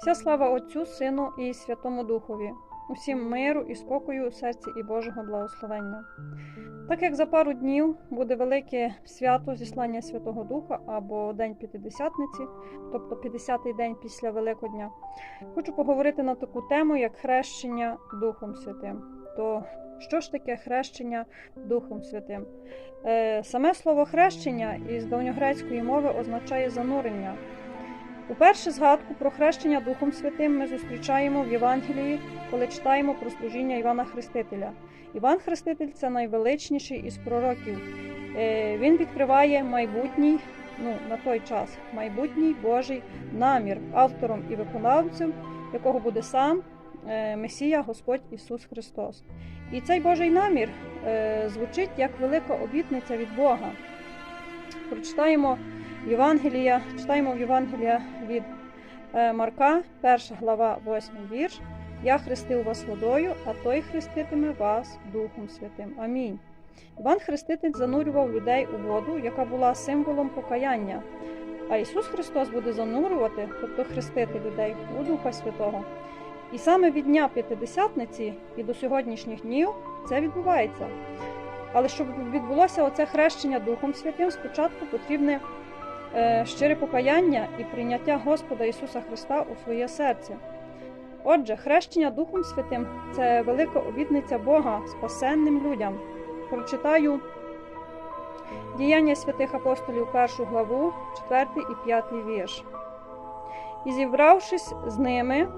Вся слава Отцю, Сину і Святому Духові, усім миру і спокою у серці і Божого благословення. Так як за пару днів буде велике свято зіслання Святого Духа або День П'ятидесятниці, тобто 50-й день після Великодня, хочу поговорити на таку тему, як хрещення Духом Святим. То що ж таке хрещення Духом Святим? Е, Саме слово хрещення із давньогрецької мови означає занурення. Уперше згадку про хрещення Духом Святим ми зустрічаємо в Євангелії, коли читаємо про служіння Івана Хрестителя. Іван Хреститель це найвеличніший із пророків. Е, Він відкриває майбутній, ну на той час, майбутній Божий намір, автором і виконавцем, якого буде сам е, Месія Господь Ісус Христос. І цей Божий намір е, звучить як велика обітниця від Бога. Прочитаємо Євангелія, читаємо в Євангелія від е, Марка, 1 глава, 8 вірш. Я хрестив вас водою, а той хреститиме вас Духом Святим. Амінь. Іван Хреститель занурював людей у воду, яка була символом покаяння. А Ісус Христос буде занурювати, тобто хрестити людей у Духа Святого. І саме від Дня П'ятидесятниці і до сьогоднішніх днів це відбувається. Але щоб відбулося оце хрещення Духом Святим, спочатку потрібне щире покаяння і прийняття Господа Ісуса Христа у своє серце. Отже, хрещення Духом Святим це велика обітниця Бога спасенним людям. Прочитаю діяння святих апостолів, першу главу, 4 і 5 вірш. І зібравшись з ними,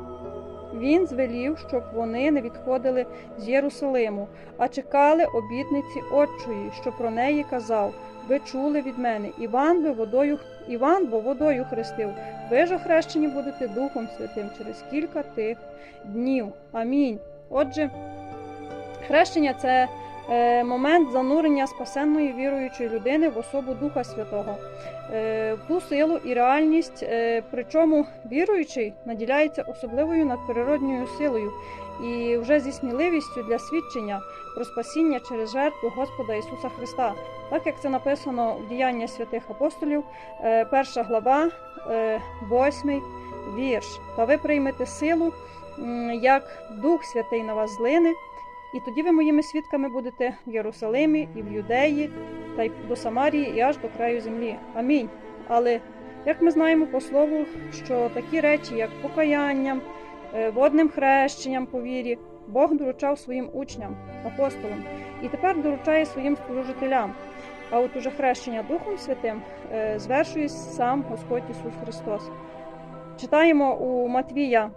він звелів, щоб вони не відходили з Єрусалиму, а чекали обітниці Отчої, що про неї казав. Ви чули від мене, Іван би водою Іван бо водою хрестив. Ви ж охрещені будете Духом Святим через кілька тих днів. Амінь. Отже, хрещення це момент занурення спасенної віруючої людини в особу Духа Святого, е, ту силу і реальність, е, причому віруючий наділяється особливою надприродньою силою і вже зі сміливістю для свідчення про спасіння через жертву Господа Ісуса Христа, так як це написано в діяння святих апостолів, е, перша глава, е, восьмий вірш. Та ви приймете силу, як Дух Святий на вас злине, і тоді ви моїми свідками будете в Єрусалимі і в Юдеї, та й до Самарії, і аж до краю землі. Амінь. Але як ми знаємо по слову, що такі речі, як покаянням, е, водним хрещенням по вірі, Бог доручав своїм учням, апостолам, і тепер доручає своїм служителям. А от уже хрещення Духом Святим е, звершує сам Господь Ісус Христос. Читаємо у Матвія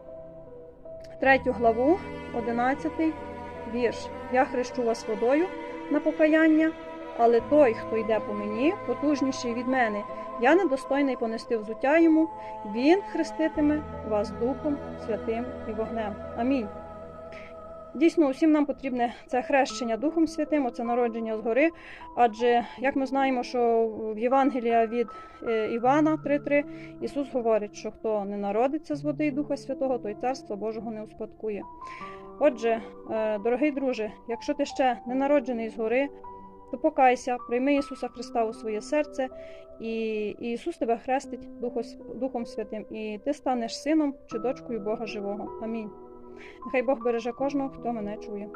3 главу, 11 вірш. Я хрещу вас водою на покаяння, але той, хто йде по мені, потужніший від мене. Я недостойний понести взуття йому, він хреститиме вас Духом Святим і вогнем. Амінь. Дійсно, усім нам потрібне це хрещення Духом Святим, оце народження згори. Адже, як ми знаємо, що в Євангелія від е, Івана 3.3 Ісус говорить, що хто не народиться з води і Духа Святого, той царство Божого не успадкує. Отже, е, дорогий друже, якщо ти ще не народжений згори, то покайся, прийми Ісуса Христа у своє серце, і Ісус тебе хрестить Духом Святим, і ти станеш сином чи дочкою Бога Живого. Амінь. Нехай Бог береже кожного, хто мене чує.